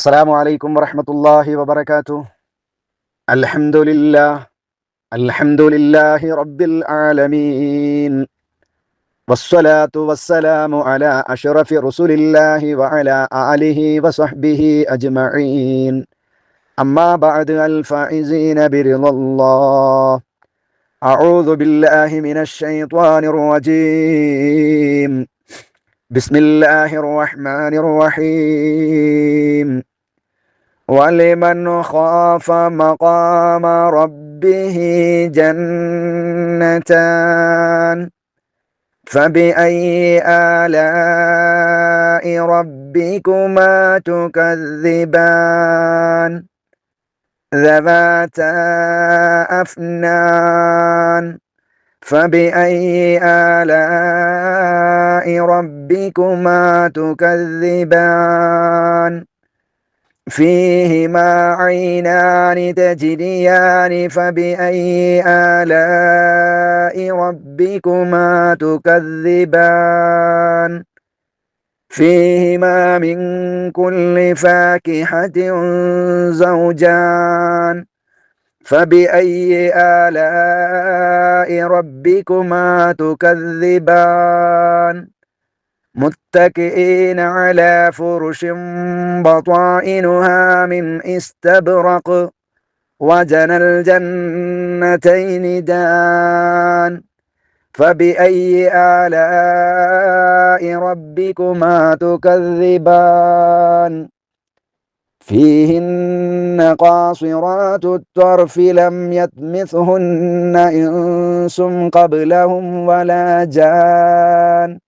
السلام عليكم ورحمة الله وبركاته. الحمد لله الحمد لله رب العالمين. والصلاة والسلام على أشرف رسل الله وعلى آله وصحبه أجمعين. أما بعد الفائزين برضا الله. أعوذ بالله من الشيطان الرجيم. بسم الله الرحمن الرحيم. ولمن خاف مقام ربه جنتان فبأي آلاء ربكما تكذبان ذواتا أفنان فبأي آلاء ربكما تكذبان فيهما عينان تجريان فبأي آلاء ربكما تكذبان؟ فيهما من كل فاكهة زوجان فبأي آلاء ربكما تكذبان؟ متكئين على فرش بطائنها من استبرق. وجنى الجنتين دان. فبأي آلاء ربكما تكذبان؟ فيهن قاصرات الطرف لم يطمثهن إنس قبلهم ولا جان.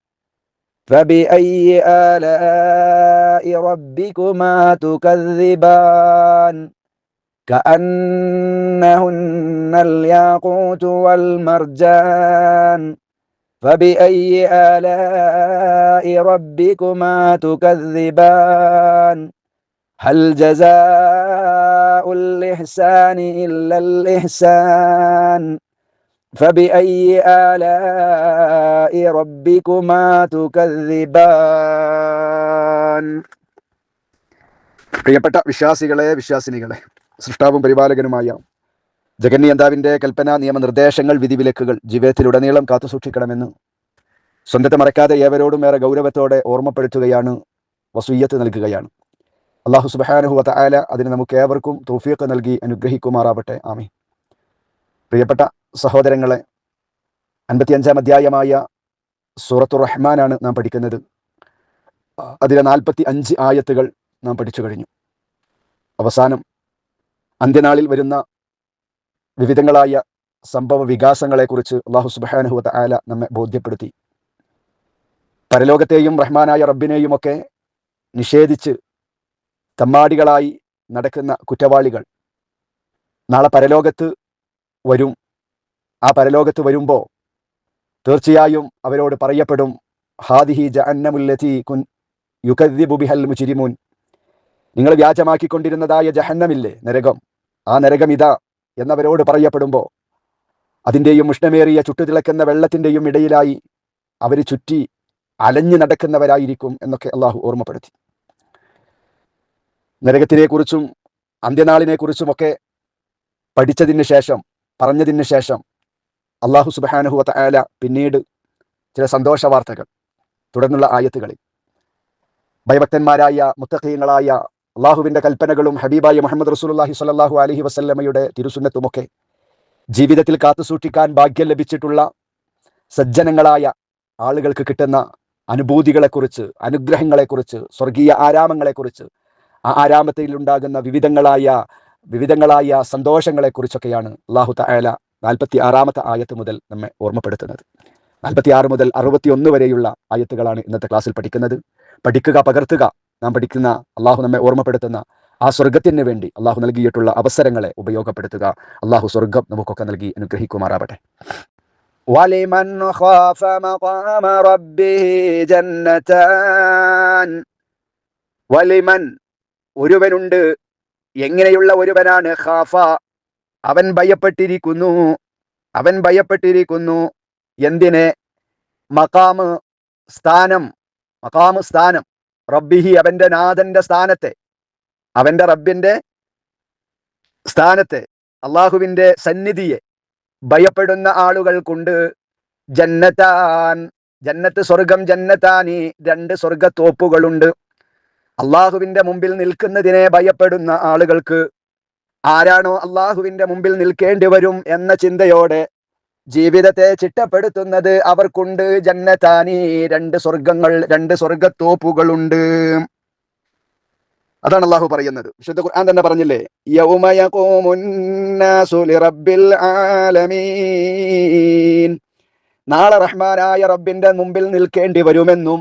فبأي آلاء ربكما تكذبان؟ كأنهن الياقوت والمرجان. فبأي آلاء ربكما تكذبان؟ هل جزاء الإحسان إلا الإحسان؟ فبأي آلاء ربكما تكذبان പ്രിയപ്പെട്ട വിശ്വാസികളെ വിശ്വാസിനികളെ സൃഷ്ടാവും പരിപാലകനുമായ ജഗന്യന്താവിന്റെ കൽപ്പന നിയമനിർദ്ദേശങ്ങൾ വിധിവിലക്കുകൾ ജീവിതത്തിലുടനീളം കാത്തുസൂക്ഷിക്കണമെന്ന് സ്വന്തത്തെ മറക്കാതെ ഏവരോടും ഏറെ ഗൗരവത്തോടെ ഓർമ്മപ്പെടുത്തുകയാണ് വസൂയത്ത് നൽകുകയാണ് അള്ളാഹു സുബാനുഹുവ ആല അതിന് നമുക്ക് ഏവർക്കും തൗഫീഖ് നൽകി അനുഗ്രഹിക്കുമാറാവട്ടെ ആമി പ്രിയപ്പെട്ട സഹോദരങ്ങളെ അൻപത്തിയഞ്ചാം അധ്യായമായ സൂറത്തു റഹ്മാനാണ് നാം പഠിക്കുന്നത്. അതിലെ നാൽപ്പത്തി അഞ്ച് ആയത്തുകൾ നാം പഠിച്ചു കഴിഞ്ഞു. അവസാനം അന്ത്യനാളിൽ വരുന്ന വിവിധങ്ങളായ സംഭവ വികാസങ്ങളെക്കുറിച്ച് അള്ളാഹു സുബാനുഹുവ ആല നമ്മെ ബോധ്യപ്പെടുത്തി. പരലോകത്തെയും റഹ്മാനായ റബ്ബിനെയും ഒക്കെ നിഷേധിച്ച് തമ്മാടികളായി നടക്കുന്ന കുറ്റവാളികൾ നാളെ പരലോകത്ത് വരും ആ പരലോകത്ത് വരുമ്പോൾ തീർച്ചയായും അവരോട് പറയപ്പെടും ഹാദിഹി ജഹന്നമുല്ലതി കുൻ യുക്കദ്ദിബു മുചിരിമുൻ നിങ്ങൾ വ്യാജമാക്കിക്കൊണ്ടിരുന്നതായ ജഹന്നമില്ലേ നരകം? ആ നരകം ഇതാ എന്നവരോട് പറയപ്പെടുമ്പോൾ അതിന്റെയും ഉഷ്ണമേറിയ ചുട്ടുതിളക്കുന്ന വെള്ളത്തിന്റെയും ഇടയിലായി അവർ ചുറ്റി അലഞ്ഞു നടക്കുന്നവരായിരിക്കും എന്നൊക്കെ അള്ളാഹു ഓർമ്മപ്പെടുത്തി. നരകത്തിനെ കുറിച്ചും അന്ത്യനാളിനെ കുറിച്ചുമൊക്കെ പഠിച്ചതിന് ശേഷം പറഞ്ഞതിന് ശേഷം അള്ളാഹു സുബാനുഹുവ ആല പിന്നീട് ചില സന്തോഷ വാർത്തകൾ തുടർന്നുള്ള ആയത്തുകളിൽ. ഭയഭക്തന്മാരായ മുത്തഖീങ്ങളായ അള്ളാഹുവിന്റെ കൽപ്പനകളും ഹബീബായ മുഹമ്മദ് റസൂലുള്ളാഹി സ്വല്ലല്ലാഹു അലഹി വസല്ലമയുടെ തിരുസുന്നത്തുമൊക്കെ ജീവിതത്തിൽ കാത്തുസൂക്ഷിക്കാൻ ഭാഗ്യം ലഭിച്ചിട്ടുള്ള സജ്ജനങ്ങളായ ആളുകൾക്ക് കിട്ടുന്ന അനുഭൂതികളെക്കുറിച്ച് അനുഗ്രഹങ്ങളെക്കുറിച്ച് സ്വർഗീയ ആരാമങ്ങളെക്കുറിച്ച് ആ ആരാമത്തിൽ ഉണ്ടാകുന്ന വിവിധങ്ങളായ വിവിധങ്ങളായ സന്തോഷങ്ങളെക്കുറിച്ചൊക്കെയാണ് അള്ളാഹു തആല നാൽപ്പത്തി ആറാമത്തെ ആയത്ത് മുതൽ നമ്മെ ഓർമ്മപ്പെടുത്തുന്നത് നാൽപ്പത്തി ആറ് മുതൽ അറുപത്തി ഒന്ന് വരെയുള്ള ആയത്തുകളാണ് ഇന്നത്തെ ക്ലാസ്സിൽ പഠിക്കുന്നത് പഠിക്കുക പകർത്തുക നാം പഠിക്കുന്ന അള്ളാഹു നമ്മെ ഓർമ്മപ്പെടുത്തുന്ന ആ സ്വർഗത്തിന് വേണ്ടി അള്ളാഹു നൽകിയിട്ടുള്ള അവസരങ്ങളെ ഉപയോഗപ്പെടുത്തുക അള്ളാഹു സ്വർഗം നമുക്കൊക്കെ നൽകി അനുഗ്രഹിക്കുമാറാവട്ടെ ولمن خاف مقام ربه جنتان വലിമൻ ഒരുവനുണ്ട് എങ്ങനെയുള്ള ഒരുവനാണ് ഖാഫ അവൻ ഭയപ്പെട്ടിരിക്കുന്നു. അവൻ ഭയപ്പെട്ടിരിക്കുന്നു. എന്തിനെ? മകാമ് സ്ഥാനം മകാമ് സ്ഥാനം. റബ്ബിഹി അവന്റെ നാഥന്റെ സ്ഥാനത്തെ അവന്റെ റബ്ബിന്റെ സ്ഥാനത്തെ അള്ളാഹുവിന്റെ സന്നിധിയെ ഭയപ്പെടുന്ന ആളുകൾക്കുണ്ട് ജന്നത്താൻ ജന്നത്ത് സ്വർഗം ജന്നത്താനി രണ്ട് സ്വർഗത്തോപ്പുകളുണ്ട് അള്ളാഹുവിന്റെ മുമ്പിൽ നിൽക്കുന്നതിനെ ഭയപ്പെടുന്ന ആളുകൾക്ക് ആരാണോ അള്ളാഹുവിന്റെ മുമ്പിൽ നിൽക്കേണ്ടി വരും എന്ന ചിന്തയോടെ ജീവിതത്തെ ചിട്ടപ്പെടുത്തുന്നത് അവർക്കുണ്ട് ജന്നത്താനി. രണ്ട് സ്വർഗങ്ങൾ രണ്ട് സ്വർഗത്തോപ്പുകളുണ്ട് അതാണ് അള്ളാഹു പറയുന്നത്. വിശുദ്ധ ഖുർആൻ തന്നെ പറഞ്ഞില്ലേ? നാളെ റഹ്മാനായ റബ്ബിന്റെ മുമ്പിൽ നിൽക്കേണ്ടി വരുമെന്നും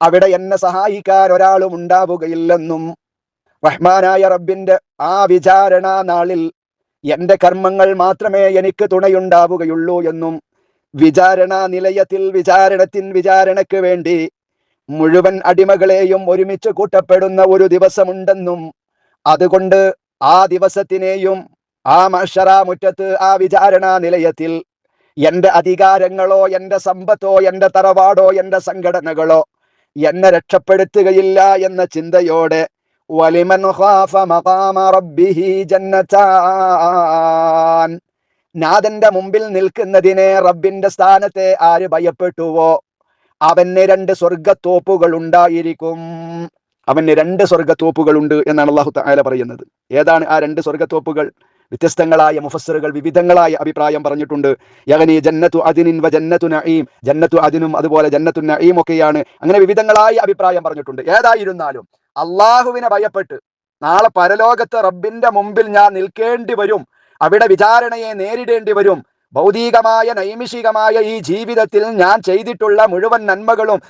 അവിടെ എന്നെ സഹായിക്കാൻ ഒരാളും ഉണ്ടാവുകയില്ലെന്നും റഹ്മാനായ റബ്ബിന്റെ ആ വിചാരണ നാളിൽ എന്റെ കർമ്മങ്ങൾ മാത്രമേ എനിക്ക് തുണയുണ്ടാവുകയുള്ളൂ എന്നും വിചാരണ നിലയത്തിൽ വിചാരണത്തിൻ വിചാരണയ്ക്ക് വേണ്ടി മുഴുവൻ അടിമകളെയും ഒരുമിച്ച് കൂട്ടപ്പെടുന്ന ഒരു ദിവസമുണ്ടെന്നും അതുകൊണ്ട് ആ ദിവസത്തിനെയും ആ മഷറ മുറ്റത്ത് ആ വിചാരണ നിലയത്തിൽ എന്റെ അധികാരങ്ങളോ എന്റെ സമ്പത്തോ എന്റെ തറവാടോ എന്റെ സംഘടനകളോ എന്നെ രക്ഷപ്പെടുത്തുകയില്ല എന്ന ചിന്തയോടെ വലിമൻ ഖാഫ മഖാമ ربه جنتان നാഥന്റെ മുമ്പിൽ നിൽക്കുന്നതിനെ റബ്ബിന്റെ സ്ഥാനത്തെ ആര് ഭയപ്പെട്ടുവോ? അവന് രണ്ട് സ്വർഗത്തോപ്പുകൾ ഉണ്ടായിരിക്കും. അവന് രണ്ട് സ്വർഗത്തോപ്പുകൾ ഉണ്ട് എന്നാണ് അള്ളാഹു പറയുന്നത്. ഏതാണ് ആ രണ്ട് സ്വർഗത്തോപ്പുകൾ വ്യത്യസ്തങ്ങളായ മുഫസ്സറുകൾ വിവിധങ്ങളായ അഭിപ്രായം പറഞ്ഞിട്ടുണ്ട്. യഗനി ജന്നത്തു അതിനിൻ വ ജന്നത്തു നഈം. ജന്നത്തു അതിനും അതുപോലെ ജന്നത്തു നഈം ഒക്കെയാണ്. അങ്ങനെ വിവിധങ്ങളായ അഭിപ്രായം പറഞ്ഞിട്ടുണ്ട്. ഏതായിരുന്നാലും അള്ളാഹുവിനെ ഭയപ്പെട്ട്. നാളെ പരലോകത്ത് റബ്ബിന്റെ മുമ്പിൽ ഞാൻ നിൽക്കേണ്ടി വരും. അവിടെ വിചാരണയെ നേരിടേണ്ടി വരും. ഭൗതികമായ നൈമിഷികമായ ഈ ജീവിതത്തിൽ ഞാൻ ചെയ്തിട്ടുള്ള മുഴുവൻ നന്മകളും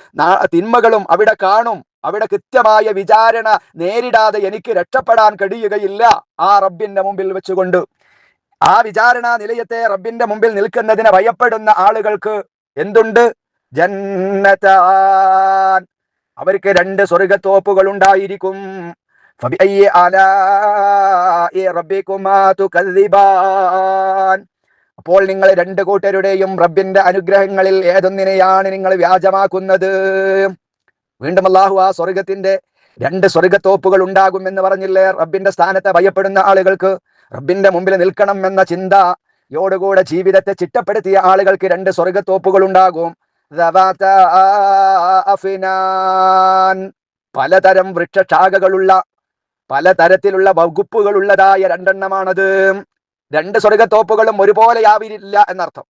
തിന്മകളും അവിടെ കാണും. അവിടെ കൃത്യമായ വിചാരണ നേരിടാതെ എനിക്ക് രക്ഷപ്പെടാൻ കഴിയുകയില്ല ആ റബ്ബിന്റെ മുമ്പിൽ വെച്ചുകൊണ്ട്. ആ വിചാരണ നിലയത്തെ റബ്ബിന്റെ മുമ്പിൽ നിൽക്കുന്നതിനെ ഭയപ്പെടുന്ന ആളുകൾക്ക് എന്തുണ്ട്? ജന്നതാൻ അവർക്ക് രണ്ട് സ്വർഗത്തോപ്പുകൾ ഉണ്ടായിരിക്കും അപ്പോൾ നിങ്ങൾ രണ്ട് കൂട്ടരുടെയും റബ്ബിന്റെ അനുഗ്രഹങ്ങളിൽ ഏതൊന്നിനെയാണ് നിങ്ങൾ വ്യാജമാക്കുന്നത്? വീണ്ടും അള്ളാഹു ആ സ്വർഗത്തിന്റെ രണ്ട് സ്വർഗത്തോപ്പുകൾ ഉണ്ടാകും എന്ന് പറഞ്ഞില്ലേ? റബ്ബിന്റെ സ്ഥാനത്തെ ഭയപ്പെടുന്ന ആളുകൾക്ക് റബ്ബിന്റെ മുമ്പിൽ നിൽക്കണം എന്ന ചിന്തയോടുകൂടെ ജീവിതത്തെ ചിട്ടപ്പെടുത്തിയ ആളുകൾക്ക് രണ്ട് സ്വർഗത്തോപ്പുകൾ ഉണ്ടാകും പലതരം വൃക്ഷശാഖകളുള്ള പലതരത്തിലുള്ള വകുപ്പുകളുള്ളതായ രണ്ടെണ്ണമാണത്. രണ്ട് സ്വർഗത്തോപ്പുകളും ഒരുപോലെയാവില്ല എന്നർത്ഥം.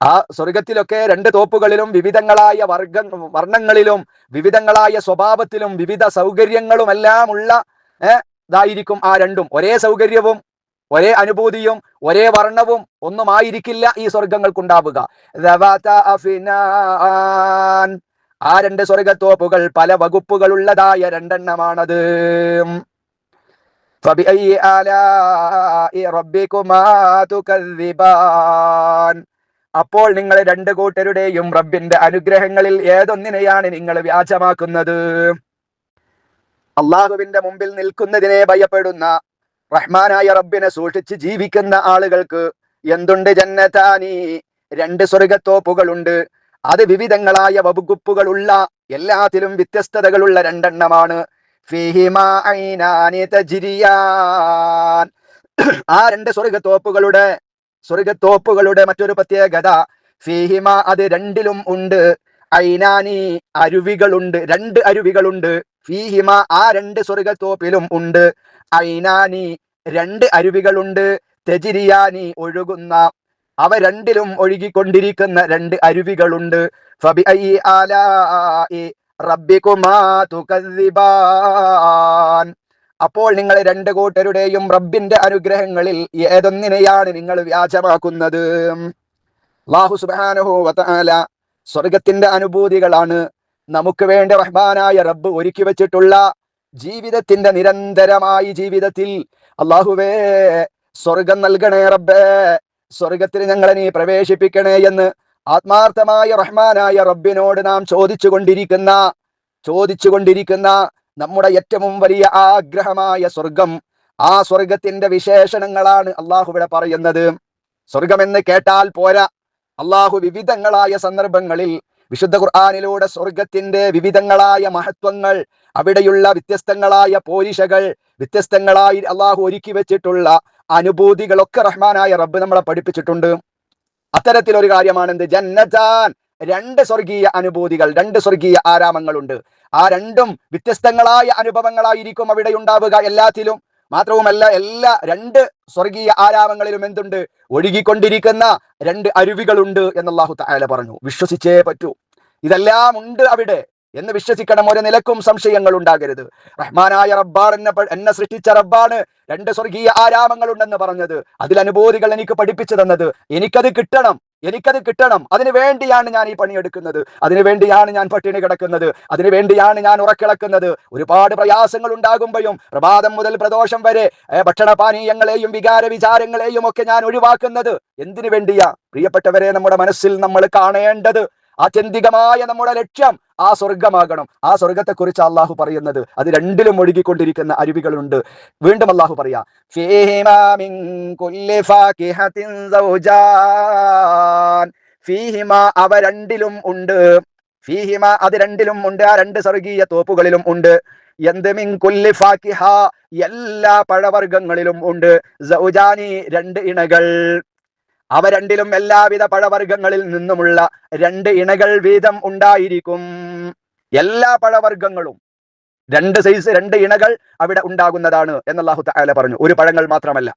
ആ സ്വർഗത്തിലൊക്കെ രണ്ട് തോപ്പുകളിലും വിവിധങ്ങളായ വർഗ വർണങ്ങളിലും വിവിധങ്ങളായ സ്വഭാവത്തിലും വിവിധ സൗകര്യങ്ങളുമെല്ലാം ഉള്ള ഇതായിരിക്കും ആ രണ്ടും. ഒരേ സൗകര്യവും ഒരേ അനുഭൂതിയും ഒരേ വർണവും ഒന്നുമായിരിക്കില്ല ഈ സ്വർഗങ്ങൾക്കുണ്ടാവുക ആ രണ്ട് സ്വർഗത്തോപ്പുകൾ പല വകുപ്പുകളുള്ളതായ രണ്ടെണ്ണമാണത്. അപ്പോൾ നിങ്ങൾ രണ്ട് കൂട്ടരുടെയും റബ്ബിന്റെ അനുഗ്രഹങ്ങളിൽ ഏതൊന്നിനെയാണ് നിങ്ങൾ വ്യാജമാക്കുന്നത്? അള്ളാഹുവിന്റെ മുമ്പിൽ നിൽക്കുന്നതിനെ ഭയപ്പെടുന്ന റഹ്മാനായ റബ്ബിനെ സൂക്ഷിച്ച് ജീവിക്കുന്ന ആളുകൾക്ക് എന്തുണ്ട് ജന്നതാനി രണ്ട് സ്വർഗത്തോപ്പുകളുണ്ട് അത് വിവിധങ്ങളായ വകുപ്പുകളുള്ള എല്ലാത്തിലും വ്യത്യസ്തതകളുള്ള രണ്ടെണ്ണമാണ്. ആ രണ്ട് സ്വർഗത്തോപ്പുകളുടെ സ്വർഗത്തോപ്പുകളുടെ മറ്റൊരു പ്രത്യേകത ഫീഹിമ അത് രണ്ടിലും ഉണ്ട്. ഐനാനി അരുവികളുണ്ട്. രണ്ട് അരുവികളുണ്ട്. ഫീഹിമ ആ രണ്ട് സ്വർഗത്തോപ്പിലും ഉണ്ട്. ഐനാനി രണ്ട് അരുവികളുണ്ട്. തെജിരിയാനി ഒഴുകുന്ന അവ രണ്ടിലും ഒഴുകിക്കൊണ്ടിരിക്കുന്ന രണ്ട് അരുവികളുണ്ട്. ഫബി ഐ ആലായി അപ്പോൾ നിങ്ങൾ രണ്ട് കൂട്ടരുടെയും റബ്ബിന്റെ അനുഗ്രഹങ്ങളിൽ ഏതൊന്നിനെയാണ് നിങ്ങൾ വ്യാജമാക്കുന്നത്? അള്ളാഹു സുബാനുഹോ വതആല സ്വർഗത്തിന്റെ അനുഭൂതികളാണ് നമുക്ക് വേണ്ട റഹ്മാനായ റബ്ബ് ഒരുക്കി വെച്ചിട്ടുള്ള ജീവിതത്തിന്റെ നിരന്തരമായി ജീവിതത്തിൽ. അള്ളാഹുവേ സ്വർഗം നൽകണേ റബ്ബേ സ്വർഗത്തിൽ ഞങ്ങളെ നീ പ്രവേശിപ്പിക്കണേ എന്ന് ആത്മാർത്ഥമായ റഹ്മാനായ റബ്ബിനോട് നാം ചോദിച്ചു കൊണ്ടിരിക്കുന്ന ചോദിച്ചു കൊണ്ടിരിക്കുന്ന നമ്മുടെ ഏറ്റവും വലിയ ആഗ്രഹമായ സ്വർഗം ആ സ്വർഗത്തിന്റെ വിശേഷണങ്ങളാണ് അള്ളാഹു ഇവിടെ പറയുന്നത്. സ്വർഗമെന്ന് കേട്ടാൽ പോരാ. അള്ളാഹു വിവിധങ്ങളായ സന്ദർഭങ്ങളിൽ വിശുദ്ധ ഖുർആാനിലൂടെ സ്വർഗത്തിന്റെ വിവിധങ്ങളായ മഹത്വങ്ങൾ അവിടെയുള്ള വ്യത്യസ്തങ്ങളായ പോരിശകൾ വ്യത്യസ്തങ്ങളായി അള്ളാഹു ഒരുക്കി വെച്ചിട്ടുള്ള അനുഭൂതികളൊക്കെ റഹ്മാനായ റബ്ബ് നമ്മളെ പഠിപ്പിച്ചിട്ടുണ്ട്. അത്തരത്തിലൊരു കാര്യമാണ് എന്ത് ജന്നജാൻ രണ്ട് സ്വർഗീയ അനുഭൂതികൾ രണ്ട് സ്വർഗീയ ആരാമങ്ങളുണ്ട്. ആ രണ്ടും വ്യത്യസ്തങ്ങളായ അനുഭവങ്ങളായിരിക്കും അവിടെ ഉണ്ടാവുക എല്ലാത്തിലും. മാത്രവുമല്ല എല്ലാ രണ്ട് സ്വർഗീയ ആരാമങ്ങളിലും എന്തുണ്ട്? ഒഴുകിക്കൊണ്ടിരിക്കുന്ന രണ്ട് അരുവികളുണ്ട് എന്നല്ലാഹു താല പറഞ്ഞു. വിശ്വസിച്ചേ പറ്റൂ. ഇതെല്ലാം ഉണ്ട് അവിടെ എന്ന് വിശ്വസിക്കണം. ഒരു നിലക്കും സംശയങ്ങൾ ഉണ്ടാകരുത്. റഹ്മാനായ റബ്ബാർ എന്നെ എന്നെ സൃഷ്ടിച്ച റബ്ബാണ് രണ്ട് സ്വർഗീയ ആരാമങ്ങൾ ഉണ്ടെന്ന് പറഞ്ഞത്. അതിൽ അനുഭൂതികൾ എനിക്ക് പഠിപ്പിച്ചു തന്നത്. എനിക്കത് കിട്ടണം. എനിക്കത് കിട്ടണം. അതിനു വേണ്ടിയാണ് ഞാൻ ഈ പണിയെടുക്കുന്നത് അതിനു വേണ്ടിയാണ് ഞാൻ പട്ടിണി കിടക്കുന്നത്. അതിനു വേണ്ടിയാണ് ഞാൻ ഉറക്കിളക്കുന്നത്. ഒരുപാട് പ്രയാസങ്ങൾ ഉണ്ടാകുമ്പോഴും പ്രഭാതം മുതൽ പ്രദോഷം വരെ ഭക്ഷണപാനീയങ്ങളെയും വികാര വിചാരങ്ങളെയും ഒക്കെ ഞാൻ ഒഴിവാക്കുന്നത് എന്തിനു വേണ്ടിയാ? പ്രിയപ്പെട്ടവരെ നമ്മുടെ മനസ്സിൽ നമ്മൾ കാണേണ്ടത് ആത്യന്തികമായ നമ്മുടെ ലക്ഷ്യം ആ സ്വർഗമാകണം ആ സ്വർഗത്തെ കുറിച്ച് അള്ളാഹു പറയുന്നത് അത് രണ്ടിലും ഒഴുകിക്കൊണ്ടിരിക്കുന്ന അരുവികളുണ്ട്. വീണ്ടും അള്ളാഹു പറയാ അവ രണ്ടിലും ഉണ്ട്. ഫീഹിമ അത് രണ്ടിലും ഉണ്ട്. ആ രണ്ട് സ്വർഗീയ തോപ്പുകളിലും ഉണ്ട്. എന്ത് മിൻ ഫാക്കിഹ? എല്ലാ പഴവർഗങ്ങളിലും ഉണ്ട്. രണ്ട് ഇണകൾ. അവ രണ്ടിലും എല്ലാവിധ പഴവർഗങ്ങളിൽ നിന്നുമുള്ള രണ്ട് ഇണകൾ വീതം ഉണ്ടായിരിക്കും. എല്ലാ പഴവർഗങ്ങളും രണ്ട് സൈസ് രണ്ട് ഇണകൾ അവിടെ ഉണ്ടാകുന്നതാണ് എന്നല്ലാഹു താല പറഞ്ഞു. ഒരു പഴങ്ങൾ മാത്രമല്ല.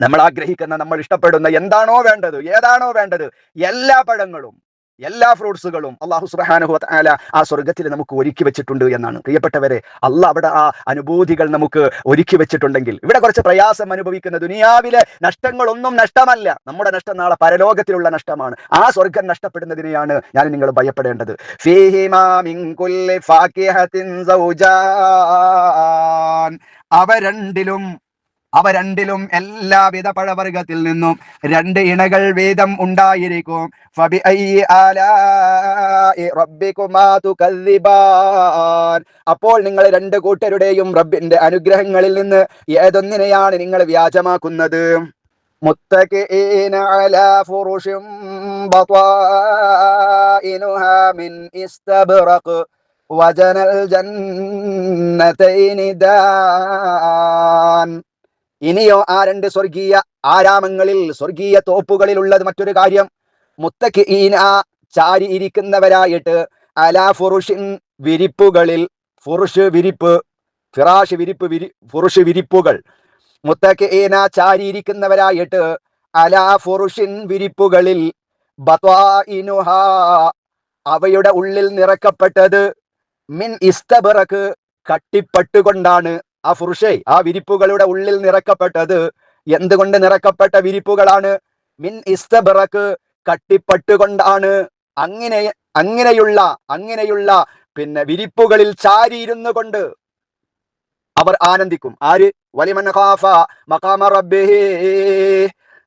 നമ്മൾ ആഗ്രഹിക്കുന്ന നമ്മൾ ഇഷ്ടപ്പെടുന്ന എന്താണോ വേണ്ടത് ഏതാണോ വേണ്ടത് എല്ലാ പഴങ്ങളും എല്ലാ ഫ്രൂട്ട്സുകളും അള്ളാഹു സുബാനുഹു ആല ആ സ്വർഗത്തിൽ നമുക്ക് ഒരുക്കി വെച്ചിട്ടുണ്ട് എന്നാണ്. പ്രിയപ്പെട്ടവരെ അല്ല അവിടെ ആ അനുഭൂതികൾ നമുക്ക് ഒരുക്കി വെച്ചിട്ടുണ്ടെങ്കിൽ ഇവിടെ കുറച്ച് പ്രയാസം അനുഭവിക്കുന്ന ദുനിയാവിലെ നഷ്ടങ്ങളൊന്നും നഷ്ടമല്ല. നമ്മുടെ നഷ്ടം നാളെ പരലോകത്തിലുള്ള നഷ്ടമാണ്. ആ സ്വർഗം നഷ്ടപ്പെടുന്നതിനെയാണ് ഞാൻ നിങ്ങൾ ഭയപ്പെടേണ്ടത്. അവ രണ്ടിലും അവ രണ്ടിലും എല്ലാവിധ പഴവർഗത്തിൽ നിന്നും രണ്ട് ഇണകൾ വേദം ഉണ്ടായിരിക്കും. അപ്പോൾ നിങ്ങൾ രണ്ട് കൂട്ടരുടെയും റബ്ബിന്റെ അനുഗ്രഹങ്ങളിൽ നിന്ന് ഏതൊന്നിനെയാണ് നിങ്ങൾ വ്യാജമാക്കുന്നത്? ജന്നതൈനി ദാൻ. ഇനിയോ ആ രണ്ട് സ്വർഗീയ ആരാമങ്ങളിൽ സ്വർഗീയ തോപ്പുകളിൽ ഉള്ളത് മറ്റൊരു കാര്യം. മുത്തക്ക് ഈന ചാരി ഇരിക്കുന്നവരായിട്ട് അലാ ഫുറുഷിൻ വിരിപ്പുകളിൽ ഫുറുഷ് വിരിപ്പ് ഫിറാഷ് വിരിപ്പ് വിരി ഫുറുഷ് വിരിപ്പുകൾ. മുത്തക്ക് ഈന ചാരി ഇരിക്കുന്നവരായിട്ട് അലാ ഫുറുഷിൻ വിരിപ്പുകളിൽ അവയുടെ ഉള്ളിൽ നിറക്കപ്പെട്ടത് മിൻ ഇസ്തബറക്ക് കട്ടിപ്പട്ടുകൊണ്ടാണ്. ആ ഫുർഷേ ആ വിരിപ്പുകളുടെ ഉള്ളിൽ നിറക്കപ്പെട്ടത് എന്തുകൊണ്ട് നിറക്കപ്പെട്ട വിരിപ്പുകളാണ്? മിൻ ഇസ്തബറക്ക് കട്ടിപ്പട്ടുകൊണ്ടാണ്. അങ്ങനെ അങ്ങനെയുള്ള അങ്ങനെയുള്ള പിന്നെ വിരിപ്പുകളിൽ ചാരിയിരുന്നു കൊണ്ട് അവർ ആനന്ദിക്കും. ആര്? വലിമൻ മഖാമ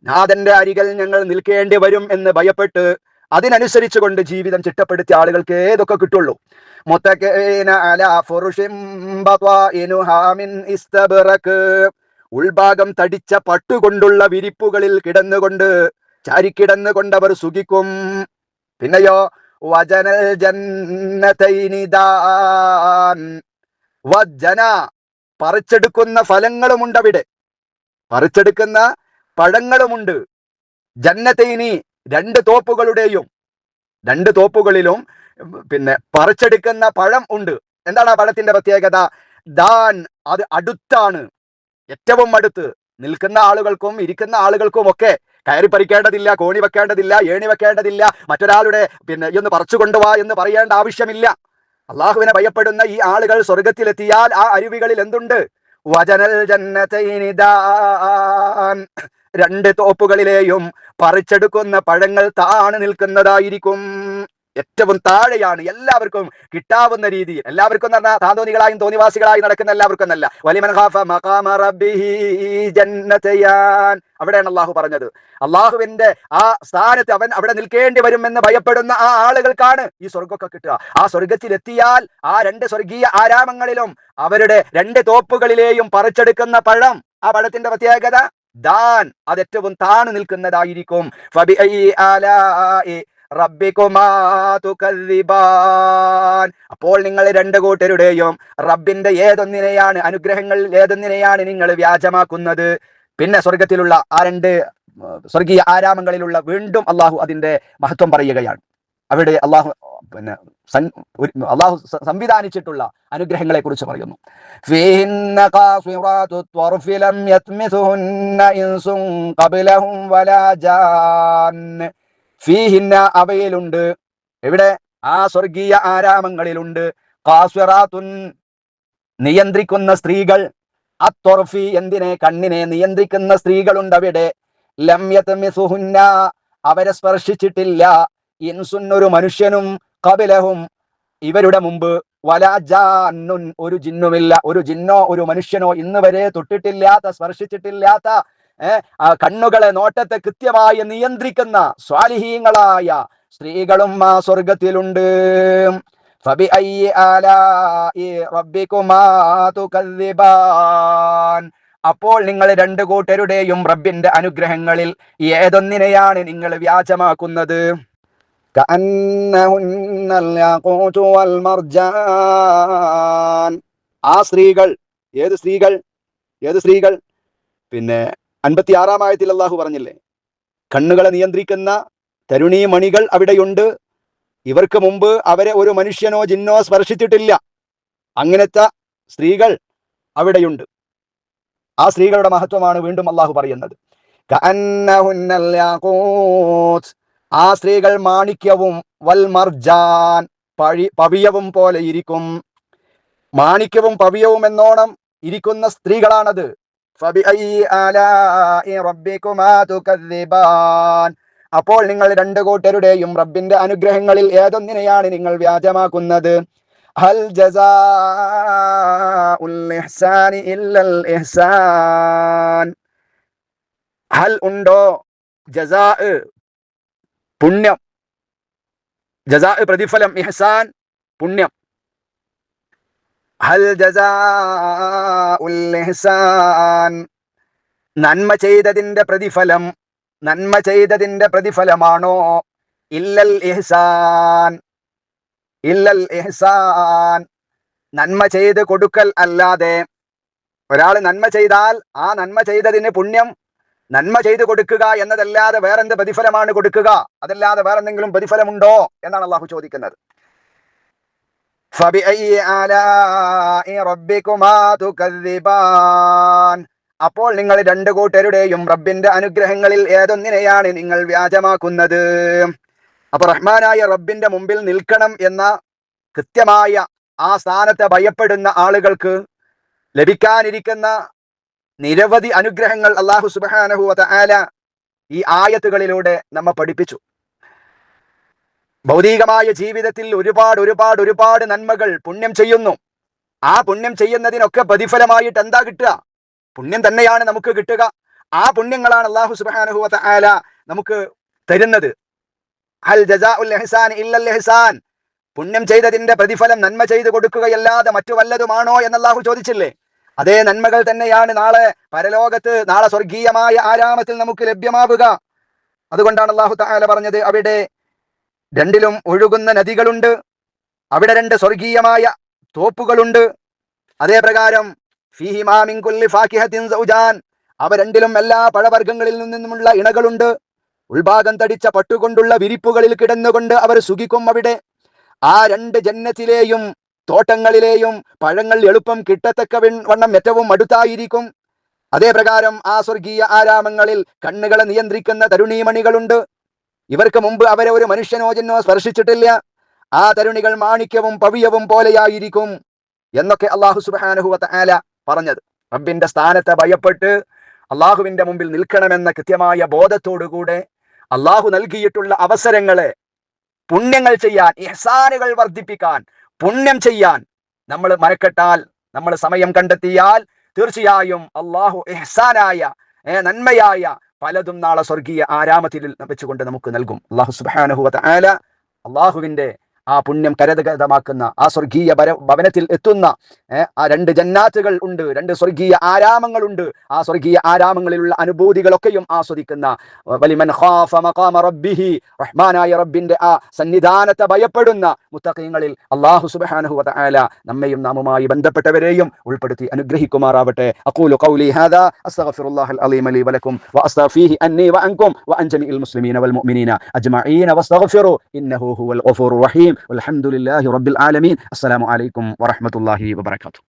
നാഥന്റെ അരികൾ ഞങ്ങൾ നിൽക്കേണ്ടി വരും എന്ന് ഭയപ്പെട്ട് അതിനനുസരിച്ച് കൊണ്ട് ജീവിതം ചിട്ടപ്പെടുത്തിയ ആളുകൾക്ക് ഏതൊക്കെ കിട്ടുള്ളൂ? ഉൾഭാഗം തടിച്ച പട്ടുകൊണ്ടുള്ള വിരിപ്പുകളിൽ കിടന്നുകൊണ്ട് ചാരിക്കിടന്നുകൊണ്ട് അവർ സുഖിക്കും. പിന്നെയോ വജനൽ വജന പറിച്ചെടുക്കുന്ന ഫലങ്ങളുമുണ്ട് അവിടെ പറിച്ചെടുക്കുന്ന പഴങ്ങളുമുണ്ട്. ജന്നതൈനി രണ്ട് തോപ്പുകളുടെയും രണ്ട് തോപ്പുകളിലും പിന്നെ പറിച്ചെടുക്കുന്ന പഴം ഉണ്ട്. എന്താണ് ആ പഴത്തിന്റെ പ്രത്യേകത? ദാൻ അത് അടുത്താണ്. ഏറ്റവും അടുത്ത്. നിൽക്കുന്ന ആളുകൾക്കും ഇരിക്കുന്ന ആളുകൾക്കും ഒക്കെ കയറി പറിക്കേണ്ടതില്ല കോണി വെക്കേണ്ടതില്ല ഏണി വെക്കേണ്ടതില്ല മറ്റൊരാളുടെ പിന്നെ ഇന്ന് പറിച്ചു കൊണ്ടുപോവാ എന്ന് പറയേണ്ട ആവശ്യമില്ല. അള്ളാഹുവിനെ ഭയപ്പെടുന്ന ഈ ആളുകൾ സ്വർഗത്തിലെത്തിയാൽ ആ അരുവികളിൽ എന്തുണ്ട്? വചനൽ ജന്നതൈനിദാൻ രണ്ട് തോപ്പുകളിലെയും പറിച്ചെടുക്കുന്ന പഴങ്ങൾ താണു നിൽക്കുന്നതായിരിക്കും. ഏറ്റവും താഴെയാണ് എല്ലാവർക്കും കിട്ടാവുന്ന രീതിയിൽ എല്ലാവർക്കും എന്ന് പറഞ്ഞാൽ താന്തോന്നികളായും തോന്നിവാസികളായും നടക്കുന്ന എല്ലാവർക്കും എന്നല്ല. വലിമൻ അവിടെയാണ് അള്ളാഹു പറഞ്ഞത്. അള്ളാഹുവിന്റെ ആ സ്ഥാനത്ത് അവൻ അവിടെ നിൽക്കേണ്ടി വരും എന്ന് ഭയപ്പെടുന്ന ആ ആളുകൾക്കാണ് ഈ സ്വർഗമൊക്കെ കിട്ടുക. ആ സ്വർഗത്തിലെത്തിയാൽ ആ രണ്ട് സ്വർഗീയ ആരാമങ്ങളിലും അവരുടെ രണ്ട് തോപ്പുകളിലെയും പറിച്ചെടുക്കുന്ന പഴം ആ പഴത്തിന്റെ പ്രത്യേകത ദാൻ അത് ഏറ്റവും താണു നിൽക്കുന്നതായിരിക്കും. അപ്പോൾ നിങ്ങൾ രണ്ട് കൂട്ടരുടെയും റബ്ബിന്റെ ഏതൊന്നിനെയാണ് അനുഗ്രഹങ്ങളിൽ ഏതൊന്നിനെയാണ് നിങ്ങൾ വ്യാജമാക്കുന്നത്? പിന്നെ സ്വർഗത്തിലുള്ള ആ രണ്ട് സ്വർഗീയ ആരാമങ്ങളിലുള്ള വീണ്ടും അള്ളാഹു അതിന്റെ മഹത്വം പറയുകയാണ്. അവിടെ അള്ളാഹു പിന്നെ സൻ അള്ളാഹു സംവിധാനിച്ചിട്ടുള്ള അനുഗ്രഹങ്ങളെ കുറിച്ച് പറയുന്നു അവയിലുണ്ട്. എവിടെ? ആ സ്വർഗീയ ആരാമങ്ങളിലുണ്ട്. കാസ്വറാത്തുൻ നിയന്ത്രിക്കുന്ന സ്ത്രീകൾ. അത്തൊർഫി എന്തിനെ? കണ്ണിനെ നിയന്ത്രിക്കുന്ന സ്ത്രീകളുണ്ട് അവിടെ. ലംയത്ത് അവരെ സ്പർശിച്ചിട്ടില്ല. ഇൻസുന്നൊരു മനുഷ്യനും കപിലഹും ഇവരുടെ മുമ്പ് വലാജാന്നുൻ ഒരു ജിന്നുമില്ല. ഒരു ജിന്നോ ഒരു മനുഷ്യനോ ഇന്ന് വരെ തൊട്ടിട്ടില്ലാത്ത സ്പർശിച്ചിട്ടില്ലാത്ത കണ്ണുകളെ നോട്ടത്തെ കൃത്യമായി നിയന്ത്രിക്കുന്ന സ്വാലിഹീങ്ങളായ സ്ത്രീകളും ആ സ്വർഗത്തിലുണ്ട്. അപ്പോൾ നിങ്ങൾ രണ്ടു കൂട്ടരുടെയും റബ്ബിന്റെ അനുഗ്രഹങ്ങളിൽ ഏതൊന്നിനെയാണ് നിങ്ങൾ വ്യാജമാക്കുന്നത്? ആ സ്ത്രീകൾ ഏത് സ്ത്രീകൾ ഏത് സ്ത്രീകൾ? പിന്നെ അൻപത്തി ആറാം ആയത്തിൽ അള്ളാഹു പറഞ്ഞില്ലേ കണ്ണുകളെ നിയന്ത്രിക്കുന്ന തരുണീ മണികൾ അവിടെയുണ്ട്. ഇവർക്ക് മുമ്പ് അവരെ ഒരു മനുഷ്യനോ ജിന്നോ സ്പർശിച്ചിട്ടില്ല. അങ്ങനത്തെ സ്ത്രീകൾ അവിടെയുണ്ട്. ആ സ്ത്രീകളുടെ മഹത്വമാണ് വീണ്ടും അള്ളാഹു പറയുന്നത്. ആ സ്ത്രീകൾ മാണിക്യവും വൽമർജാൻ പഴി പവിയവും പോലെ ഇരിക്കും. മാണിക്യവും പവിയവും എന്നോണം ഇരിക്കുന്ന സ്ത്രീകളാണത്. അപ്പോൾ നിങ്ങൾ രണ്ടു കൂട്ടരുടെയും റബ്ബിന്റെ അനുഗ്രഹങ്ങളിൽ ഏതൊന്നിനെയാണ് നിങ്ങൾ വ്യാജമാക്കുന്നത്? ഹൽ ഇഹ്സാൻ. ഹൽ ഉണ്ടോ? ജസാ. പുണ്യം. ജസാ പ്രതിഫലം ഇഹ്സാൻ പുണ്യം. ഹൽ ഇഹ്സാൻ. നന്മ ചെയ്തതിന്റെ പ്രതിഫലം നന്മ ചെയ്തതിന്റെ പ്രതിഫലമാണോ? ഇല്ലൽ ഇഹ്സാൻ. ഇല്ലൽ ഇഹ്സാൻ. നന്മ ചെയ്ത് കൊടുക്കൽ അല്ലാതെ ഒരാൾ നന്മ ചെയ്താൽ ആ നന്മ ചെയ്തതിന് പുണ്യം നന്മ ചെയ്തു കൊടുക്കുക എന്നതല്ലാതെ വേറെന്ത് പ്രതിഫലമാണ് കൊടുക്കുക? അതല്ലാതെ വേറെന്തെങ്കിലും പ്രതിഫലമുണ്ടോ എന്നാണ് അള്ളാഹു ചോദിക്കുന്നത്. അപ്പോൾ നിങ്ങൾ രണ്ട് കൂട്ടരുടെയും റബ്ബിന്റെ അനുഗ്രഹങ്ങളിൽ ഏതൊന്നിനെയാണ് നിങ്ങൾ വ്യാജമാക്കുന്നത്? അപ്പൊ റഹ്മാനായ റബ്ബിന്റെ മുമ്പിൽ നിൽക്കണം എന്ന കൃത്യമായ ആ സ്ഥാനത്തെ ഭയപ്പെടുന്ന ആളുകൾക്ക് ലഭിക്കാനിരിക്കുന്ന നിരവധി അനുഗ്രഹങ്ങൾ അള്ളാഹു സുബാനഹു ആല ഈ ആയത്തുകളിലൂടെ നമ്മ പഠിപ്പിച്ചു. ഭൗതികമായ ജീവിതത്തിൽ ഒരുപാട് ഒരുപാട് ഒരുപാട് നന്മകൾ പുണ്യം ചെയ്യുന്നു. ആ പുണ്യം ചെയ്യുന്നതിനൊക്കെ പ്രതിഫലമായിട്ട് എന്താ കിട്ടുക? പുണ്യം തന്നെയാണ് നമുക്ക് കിട്ടുക. ആ പുണ്യങ്ങളാണ് അള്ളാഹു സുബാനഹു ആല നമുക്ക് തരുന്നത്. ഹൽ ജസാഉൽ ഇഹ്സാൻ ഇല്ലൽ ഇഹ്സാൻ. പുണ്യം ചെയ്തതിന്റെ പ്രതിഫലം നന്മ ചെയ്തു കൊടുക്കുകയല്ലാതെ മറ്റു വല്ലതുമാണോ എന്ന് അള്ളാഹു ചോദിച്ചില്ലേ? അതേ നന്മകൾ തന്നെയാണ് നാളെ പരലോകത്ത് നാളെ സ്വർഗീയമായ ആരാമത്തിൽ നമുക്ക് ലഭ്യമാവുക. അതുകൊണ്ടാണ് അള്ളാഹു താല പറഞ്ഞത് അവിടെ രണ്ടിലും ഒഴുകുന്ന നദികളുണ്ട് അവിടെ രണ്ട് സ്വർഗീയമായ തോപ്പുകളുണ്ട്. അതേ പ്രകാരം അവ രണ്ടിലും എല്ലാ പഴവർഗങ്ങളിൽ നിന്നുമുള്ള ഇണകളുണ്ട്. ഉൾഭാഗം തടിച്ച പട്ടുകൊണ്ടുള്ള വിരിപ്പുകളിൽ കിടന്നുകൊണ്ട് അവർ സുഖിക്കും അവിടെ. ആ രണ്ട് ജന്നത്തിലെയും തോട്ടങ്ങളിലെയും പഴങ്ങൾ എളുപ്പം കിട്ടത്തക്ക വണ്ണം ഏറ്റവും അടുത്തായിരിക്കും. അതേപ്രകാരം ആ സ്വർഗീയ ആരാമങ്ങളിൽ കണ്ണുകളെ നിയന്ത്രിക്കുന്ന തരുണീമണികളുണ്ട്. ഇവർക്ക് മുമ്പ് അവരെ ഒരു മനുഷ്യനോജനോ സ്പർശിച്ചിട്ടില്ല. ആ തരുണികൾ മാണിക്യവും പവിയവും പോലെയായിരിക്കും എന്നൊക്കെ അള്ളാഹു സുബാനുഹുവത്ത ആല പറഞ്ഞത്. റബ്ബിന്റെ സ്ഥാനത്തെ ഭയപ്പെട്ട് അള്ളാഹുവിന്റെ മുമ്പിൽ നിൽക്കണമെന്ന കൃത്യമായ ബോധത്തോടുകൂടെ അള്ളാഹു നൽകിയിട്ടുള്ള അവസരങ്ങളെ പുണ്യങ്ങൾ ചെയ്യാൻ ഇഹ്സാനുകൾ വർദ്ധിപ്പിക്കാൻ പുണ്യം ചെയ്യാൻ നമ്മൾ മരക്കെട്ടാൽ നമ്മൾ സമയം കണ്ടെത്തിയാൽ തീർച്ചയായും അള്ളാഹു എഹ്സാനായ നന്മയായ പലതും നാളെ സ്വർഗീയ ആരാമത്തിൽ വെച്ചുകൊണ്ട് നമുക്ക് നൽകും. അള്ളാഹു സുബാനഹുവ അള്ളാഹുവിന്റെ ആ പുണ്യം കരതഗതമാക്കുന്ന ആ സ്വർഗീയ ഭവനത്തിൽ എത്തുന്ന ആ രണ്ട് ജന്നാത്തുകൾ ഉണ്ട് രണ്ട് സ്വർഗീയ ആരാമങ്ങളുണ്ട് ആ സ്വർഗീയ ആരാമങ്ങളിലുള്ള അനുഭൂതികളൊക്കെയും ആസ്വദിക്കുന്ന വലിമൻ റബ്ബിഹി റഹ്മാനായ റബ്ബിന്റെ ആ സന്നിധാനത്തെ ഭയപ്പെടുന്ന മുത്തഖീങ്ങളിൽ അള്ളാഹു സുബാനഹു വതആല നമ്മയും നാമുമായി ബന്ധപ്പെട്ടവരെയും ഉൾപ്പെടുത്തി അനുഗ്രഹിക്കുമാറാവട്ടെ. അഖൂലു ഖൗലി ഹാദാ അസ്തഗ്ഫിറുല്ലാഹൽ അലീം ലി വലക്കും വഅസ്തഗ്ഫീഹി അന്നി വഅൻകും വഅൻ ജമീഇൽ മുസ്ലിമീന വൽ മുഅ്മിനീന അജ്മഈന വസ്തഗ്ഫിറു ഇന്നഹു ഹുവൽ ഗഫൂറുർ റഹീം. വൽഹംദുലില്ലാഹി റബ്ബിൽ ആലമീൻ അസ്സലാമു അലൈക്കും വറഹ്മത്തുള്ളാഹി വബറകാതുഹു